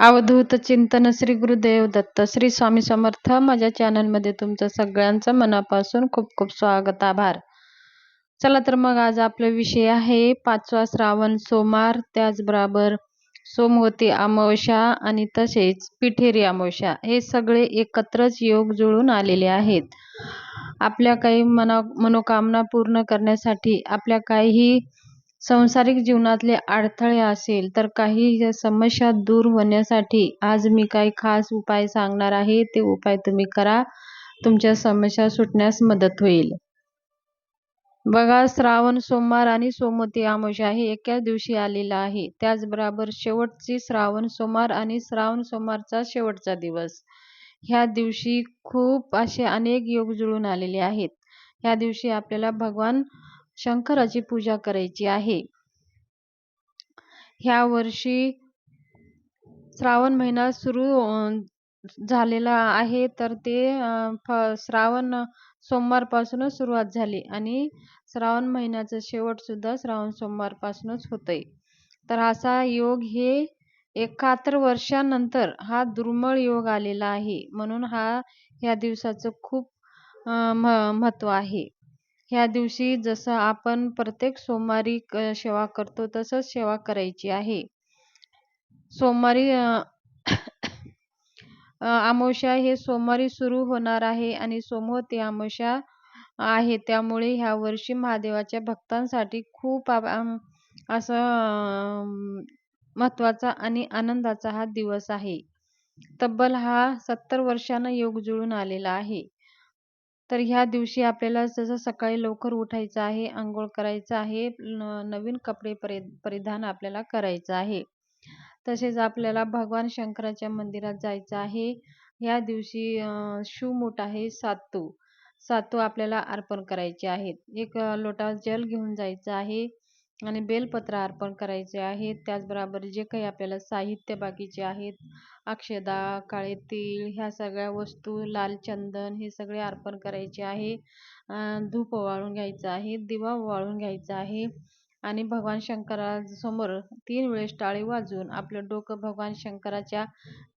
अवधूत चिंतन श्री गुरुदेव दत्त श्री स्वामी समर्थ. माझ्या चॅनलमध्ये तुमचं सगळ्यांचं मनापासून खूप खूप स्वागत आभार. चला तर मग आज आपला विषय आहे पाचवा श्रावण सोमार त्याचबरोबर सोमवती अमावस्या आणि तसेच पिठेरी अमावस्या. हे सगळे एकत्रच योग जुळून आलेले आहेत. आपल्या काही मना मनोकामना पूर्ण करण्यासाठी आपल्या काही संसारिक जीवनातले अडथळे असेल तर काही समस्या दूर होण्यासाठी आज मी काही खास उपाय सांगणार आहे. ते उपाय तुम्ही करा. तुमच्या समस्या सुटण्यास मदत होईल. बघा श्रावण सोमवार आणि सोमवती अमावस्या हे एकाच दिवशी आलेलं आहे. त्याचबरोबर शेवटची श्रावण सोमवार आणि श्रावण सोमवारचा शेवटचा दिवस. ह्या दिवशी खूप असे अनेक योग जुळून आलेले आहेत. ह्या दिवशी आपल्याला भगवान शंकराची पूजा करायची आहे. ह्या वर्षी श्रावण महिना सुरू झालेला आहे तर ते श्रावण सोमवारपासूनच सुरुवात झाली आणि श्रावण महिन्याचं शेवटसुद्धा श्रावण सोमवारपासूनच होतंय. तर असा योग हे एकाहत्तर वर्षानंतर हा दुर्मळ योग आलेला आहे म्हणून हा ह्या दिवसाचं खूप महत्त्व आहे. ह्या दिवशी जसं आपण प्रत्येक सोमवारी सेवा करतो तसंच सेवा करायची आहे. सोमवारी अमावस्या हे सोमवारी सुरू होणार आहे आणि सोमवार ती अमावस्या आहे. त्यामुळे ह्या वर्षी महादेवाच्या भक्तांसाठी खूप असं महत्त्वाचा आणि आनंदाचा हा दिवस आहे. तब्बल हा सत्तर वर्षानं योग जुळून आलेला आहे. तर ह्या दिवशी आपल्याला जसं सकाळी लवकर उठायचं आहे आंघोळ करायचं आहे नवीन कपडे परि परिधान आपल्याला करायचं आहे. तसेच आपल्याला भगवान शंकराच्या मंदिरात जायचं आहे. ह्या दिवशी शिवमूठ आहे सातू. सातू आपल्याला अर्पण करायचे आहेत. एक लोटा जल घेऊन जायचं आहे. आणि बेलपत्र अर्पण करायचे आहे त्याचबरोबर जे काही आपल्याला साहित्य बाकीचे आहेत अक्षदा काळे तीळ ह्या सगळ्या वस्तू लाल चंदन हे सगळे अर्पण करायचे आहे. धूप ओवाळून घ्यायचं आहे दिवा ओवाळून घ्यायचा आहे. आणि भगवान शंकरासमोर तीन वेळेस टाळी वाजवून आपलं डोकं भगवान शंकराच्या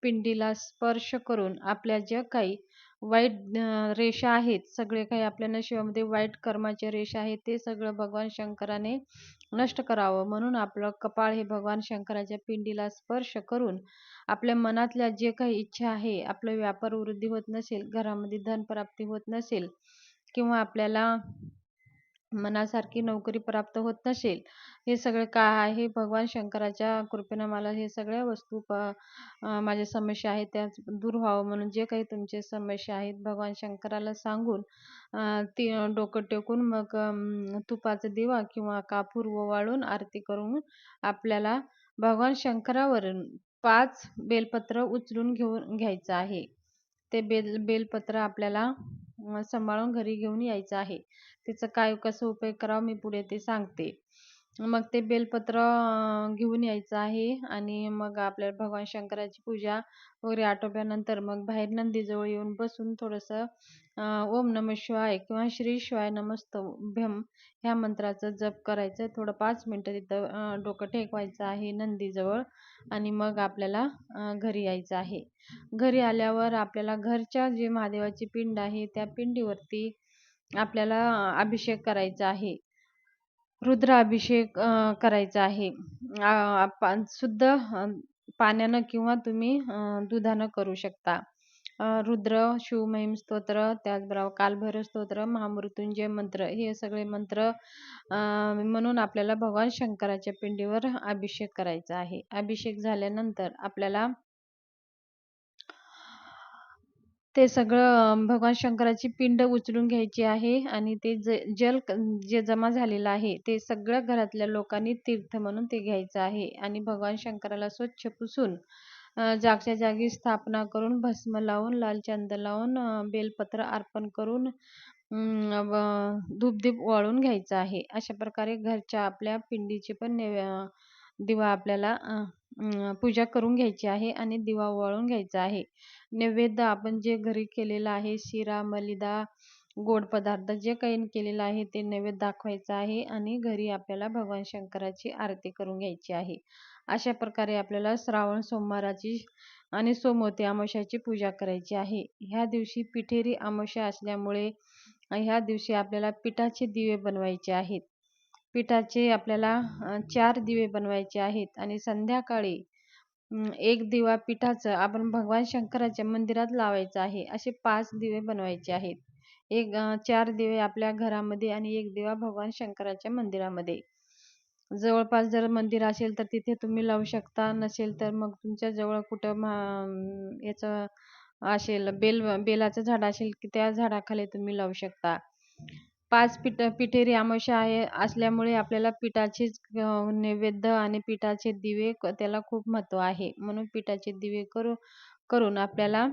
पिंडीला स्पर्श करून आपल्या ज्या काही वाईट रेषा आहेत सगळे काही आपल्या नशिबामध्ये वाईट कर्माचे रेषा आहेत ते सगळं भगवान शंकराने नष्ट करावं. म्हणून आपलं कपाळ हे भगवान शंकराच्या पिंडीला स्पर्श करून आपल्या मनातल्या जे काही इच्छा आहे आपलं व्यापार वृद्धी होत नसेल घरामध्ये धनप्राप्ती होत नसेल किंवा आपल्याला मनासारखी नोकरी प्राप्त होत नसेल हे सगळं काय आहे? भगवान शंकराच्या कृपेनं मला हे सगळ्या वस्तू प माझ्या समस्या आहेत त्या दूर व्हावं म्हणून जे काही तुमचे समस्या आहेत भगवान शंकराला सांगून ती डोकं टेकून मग तुपाचा दिवा किंवा कापूर ओवाळून आरती करून आपल्याला भगवान शंकरावरून पाच बेलपत्र उचलून घेऊन घ्यायचं आहे. ते बेल बेलपत्र आपल्याला सांभाळून घरी घेऊन यायचं आहे. त्याचा काय कसं उपयोग करावा मी पुढे ते सांगते. मग ते बेलपत्र घेऊन यायचं आहे आणि मग आपल्या भगवान शंकराची पूजा वगैरे आटोपल्यानंतर मग बाहेर नंदीजवळ येऊन बसून थोडंसं ओम नम शिवाय किंवा श्री शिवाय नमस्तभ्यम ह्या मंत्राचं जप करायचं. थोडं पाच मिनटं तिथं डोकं टेकवायचं आहे नंदीजवळ आणि मग आपल्याला घरी यायचं आहे. घरी आल्यावर आपल्याला घरच्या जे महादेवाची पिंड आहे त्या पिंडीवरती आपल्याला अभिषेक करायचा आहे. रुद्राभिषेक करायचा आहे. शुद्ध पाण्यानं किंवा तुम्ही दुधानं करू शकता. रुद्र शिवमहिम स्तोत्र त्याचबरोबर कालभैरव स्तोत्र महामृत्युंजय मंत्र हे सगळे मंत्र म्हणून आपल्याला भगवान शंकराच्या पिंडीवर अभिषेक करायचा आहे. अभिषेक झाल्यानंतर आपल्याला ते सगळं भगवान शंकराची पिंड उचलून घ्यायची आहे आणि ते ज जल जे जमा झालेलं आहे ते सगळ्या घरातल्या लोकांनी तीर्थ म्हणून ते घ्यायचं आहे आणि भगवान शंकराला स्वच्छ पुसून जागच्या जागी स्थापना करून भस्म लावून लाल चंद लावून बेलपत्र अर्पण करून धूपदीप वाळून घ्यायचं आहे. अशा प्रकारे घरच्या आपल्या पिंडीची पण दिवा आपल्याला पूजा करून घ्यायची आहे आणि दिवा ओवाळून घ्यायचा आहे. नैवेद्य आपण जे घरी केलेलं आहे शिरा मलिदा गोड पदार्थ जे काही केलेलं आहे ते नैवेद्य दाखवायचं आहे आणि घरी आपल्याला भगवान शंकराची आरती करून घ्यायची आहे. अशा प्रकारे आपल्याला श्रावण सोमवाराची आणि सोमवती अमावस्याची पूजा करायची आहे. ह्या दिवशी पिठेरी अमावस्या असल्यामुळे ह्या दिवशी आपल्याला पिठाचे दिवे बनवायचे आहेत. पिठाचे आपल्याला चार दिवे बनवायचे आहेत आणि संध्याकाळी एक दिवा पिठाचं आपण भगवान शंकराच्या मंदिरात लावायचं आहे. असे पाच दिवे बनवायचे आहेत. एक चार दिवे आपल्या घरामध्ये आणि एक दिवा भगवान शंकराच्या मंदिरामध्ये. जवळपास जर मंदिर असेल तर तिथे तुम्ही लावू शकता. नसेल तर मग तुमच्या जवळ कुठं याचं असेल बेल बेलाचं झाड असेल की त्या झाडाखाली तुम्ही लावू शकता. पाच पिठ पिठेरी अमावस्या आहे असल्यामुळे आपल्याला पिठाचेच नैवेद्य आणि पिठाचे दिवे त्याला खूप महत्त्व आहे. म्हणून पिठाचे दिवे करू करून आपल्याला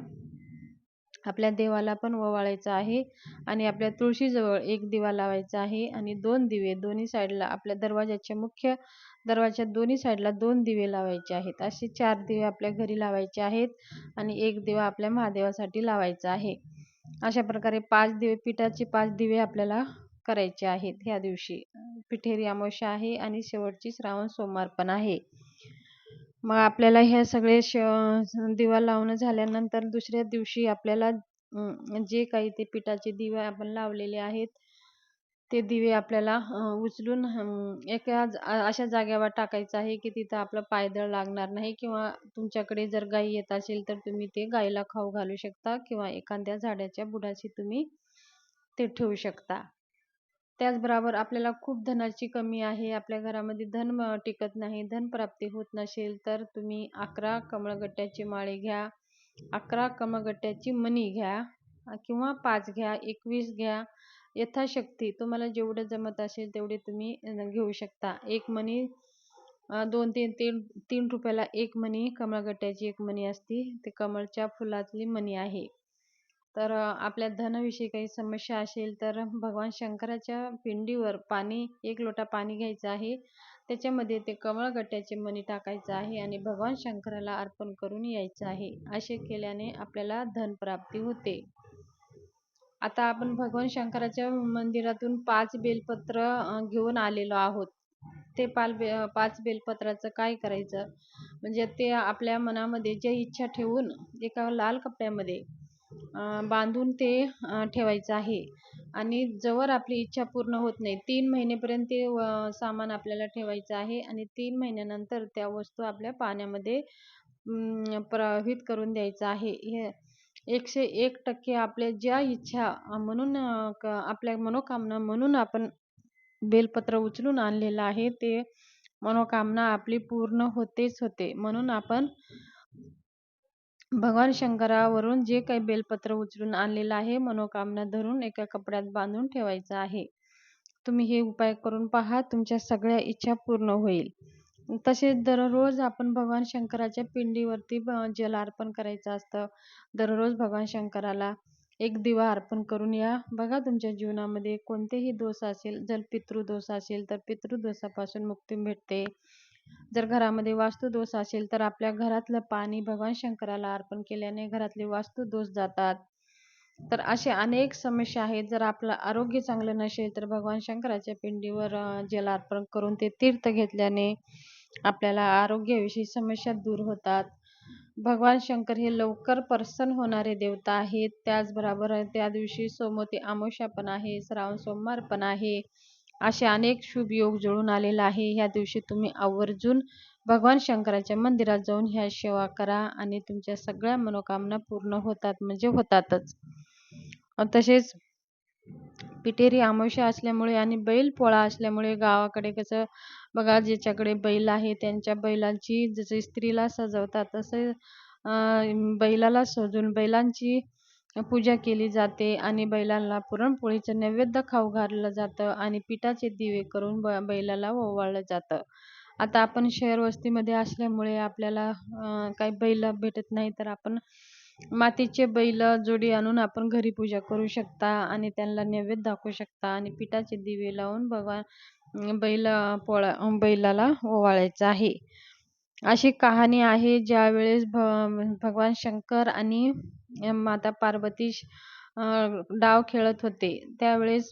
आपल्या देवाला पण ओवाळायचं आहे आणि आपल्या तुळशीजवळ एक दिवा लावायचा आहे आणि दोन दिवे दोन्ही साईडला आपल्या दरवाजाच्या मुख्य दरवाजाच्या दोन्ही साईडला दोन दिवे लावायचे आहेत. असे चार दिवे आपल्या घरी लावायचे आहेत आणि एक दिवा आपल्या महादेवासाठी लावायचा आहे. अशा प्रकारे पाच दिवे पिठाचे पाच दिवे आपल्याला करायचे आहेत ह्या दिवशी. पिठेरी अमावस्या आहे आणि शेवटची श्रावण सोमवार पण आहे. मग आपल्याला ह्या सगळे श दिवा लावणं झाल्यानंतर दुसऱ्या दिवशी आपल्याला जे काही ते पिठाचे दिवे आपण लावलेले आहेत ते दिवे आपल्याला उचलून एका अशा जागेवर टाकायचं आहे की तिथं आपलं पायदळ लागणार नाही किंवा तुमच्याकडे जर गाई येत असेल तर तुम्ही ते गाईला खाऊ घालू शकता किंवा एखाद्या झाडाच्या बुडाशी तुम्ही ते ठेवू शकता. त्याचबरोबर आपल्याला खूप धनाची कमी आहे आपल्या घरामध्ये धन टिकत नाही धन प्राप्ती होत नसेल तर तुम्ही अकरा कमळगट्ट्याची माळे घ्या अकरा कमळगट्ट्याची मणी घ्या. किंवा पाच घ्या एकवीस घ्या यथाशक्ती तुम्हाला जेवढं जमत असेल तेवढे तुम्ही घेऊ शकता. एक मणी दोन तीन तीन तीन रुपयाला एक मणी कमळगट्ट्याची एक मणी असते. ते कमळच्या फुलातली मणी आहे. तर आपल्या धनाविषयी काही समस्या असेल तर भगवान शंकराच्या पिंडीवर पाणी एक लोटा पाणी घ्यायचं आहे. त्याच्यामध्ये ते कमळगट्ट्याचे मणी टाकायचं आहे आणि भगवान शंकराला अर्पण करून यायचं आहे. असे केल्याने आपल्याला धनप्राप्ती होते. आता आपण भगवान शंकराच्या मंदिरातून पाच बेलपत्र घेऊन आलेलो आहोत. ते पाल बे पाच बेलपत्राचं काय करायचं? म्हणजे ते आपल्या मनामध्ये जे इच्छा ठेवून एका लाल कपड्यामध्ये बांधून ते ठेवायचं आहे. आणि जवळ आपली इच्छा पूर्ण होत नाही. तीन महिनेपर्यंत ते सामान आपल्याला ठेवायचं आहे आणि तीन महिन्यानंतर त्या वस्तू आपल्या पाण्यामध्ये प्रवाहित करून द्यायचं आहे. हे एकशे एक टक्के आपल्या ज्या इच्छा म्हणून आपल्या मनोकामना म्हणून आपण बेलपत्र उचलून आणलेलं आहे ते मनोकामना आपली पूर्ण होतेच होते. म्हणून आपण भगवान शंकरावरून जे काही बेलपत्र उचलून आणलेलं आहे मनोकामना धरून एका कपड्यात बांधून ठेवायचं आहे. तुम्ही हे उपाय करून पहा तुमच्या सगळ्या इच्छा पूर्ण होईल. तसेच दररोज आपण भगवान शंकराच्या पिंडीवरती जल अर्पण करायचं असतं. दररोज भगवान शंकराला एक दिवा अर्पण करून या. बघा तुमच्या जीवनामध्ये कोणतेही दोष असेल जर पितृदोष असेल तर पितृदोषापासून मुक्ती भेटते. जर घरामध्ये वास्तुदोष असेल तर आपल्या घरातलं पाणी भगवान शंकराला अर्पण केल्याने घरातले वास्तुदोष जातात. तर असे अनेक समस्या आहेत. जर आपलं आरोग्य चांगलं नसेल तर भगवान शंकराच्या पिंडीवर जल अर्पण करून ते तीर्थ घेतल्याने आपल्याला आरोग्याविषयी समस्या दूर होतात. भगवान शंकर हे लवकर प्रसन्न होणारे देवता आहेत. त्याचबरोबर त्या दिवशी सोमवती अमावस्या पण आहे श्रावण सोमवार पण आहे. असे अनेक शुभ योग जुळून आलेला आहे. ह्या दिवशी तुम्ही आवर्जून भगवान शंकराच्या मंदिरात जाऊन ह्या सेवा करा आणि तुमच्या सगळ्या मनोकामना पूर्ण होतात म्हणजे होतातच. तसेच पिटेरी अमावस्या असल्यामुळे आणि बैल पोळा असल्यामुळे गावाकडे कसं बघा ज्याच्याकडे बैल आहे त्यांच्या बैलांची जसे स्त्रीला सजवतात तसे बैलाला सजून बैलांची पूजा केली जाते आणि बैलांना पुरणपोळीचं नैवेद्य खाऊ घातलं जातं आणि पिठाचे दिवे करून ब बैलाला ओवाळलं जातं. आता आपण शहर वस्तीमध्ये असल्यामुळे आपल्याला काही बैल भेटत नाही तर आपण मातीचे बैल जोडी आणून आपण घरी पूजा करू शकता आणि त्यांना नैवेद्य दाखवू शकता आणि पिठाचे दिवे लावून भगवान बैल पोळा बैलाला ओवाळायचं आहे. अशी कहाणी आहे ज्यावेळेस भ भगवान शंकर आणि माता पार्वती डाव खेळत होते. त्यावेळेस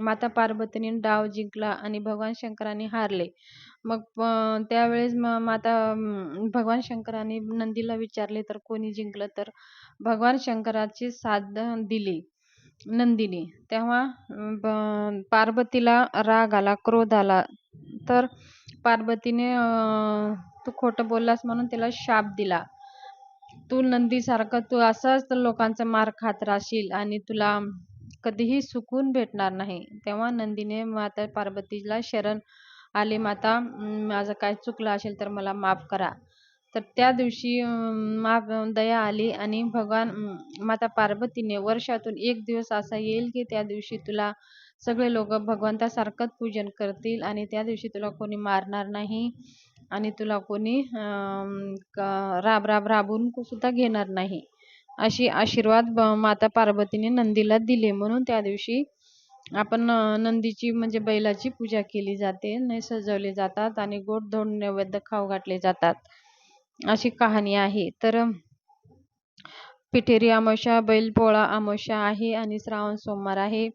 माता पार्वतीने डाव जिंकला आणि भगवान शंकराने हारले. मग त्यावेळेस माता भगवान शंकराने नंदीला विचारले तर कोणी जिंकलं? तर भगवान शंकराची साथ दिली. नंदिनी. तेव्हा पार्वतीला राग आला क्रोध आला. तर पार्वतीने तू खोटं बोललास म्हणून तिला शाप दिला. तू नंदीसारखं तू असंच लोकांचा मार खात राहशील आणि तुला कधीही सुकून भेटणार नाही. तेव्हा नंदीने माता पार्वतीला शरण आले माता माझं काय चुकलं असेल तर मला माफ करा. तर त्या दिवशी मा दया आली आणि भगवान माता पार्वतीने वर्षातून एक दिवस असा येईल की त्या दिवशी तुला सगळे लोक भगवंतासारखंच पूजन करतील आणि त्या दिवशी तुला कोणी मारणार नाही आणि तुला कोणी राब राब राबून सुद्धा घेणार नाही. अशी आशीर्वाद माता पार्वतीने नंदीला दिले. म्हणून त्या दिवशी आपण नंदीची म्हणजे बैलाची पूजा केली जाते. ने सजवले जातात आणि गोड धोड नैवेद्य खाऊ घातले जातात. अशी कहाणी आहे. तर पिठेरी अमावस्या बैलपोळा अमावस्या आहे आणि श्रावण सोमवार आहे.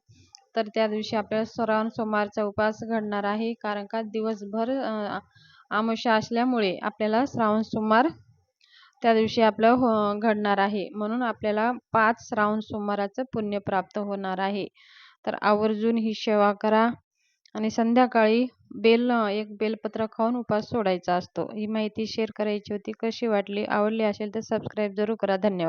तर त्या दिवशी आपल्याला श्रावण सोमवारचा उपवास घडणार आहे. कारण का दिवसभर अमावस्या असल्यामुळे आपल्याला श्रावण सोमवार त्या दिवशी आपलं हो घडणार आहे. म्हणून आपल्याला पाच श्रावण सोमवाराचं पुण्य प्राप्त होणार आहे. तर आवर्जून ही सेवा करा. आणि संध्याकाळी बेल एक बेलपत्र खाऊन उपवास सोडायचा असतो. ही माहिती शेअर करायची होती. कशी वाटली? आवडली असेल तर सबस्क्राईब जरूर करा. धन्यवाद.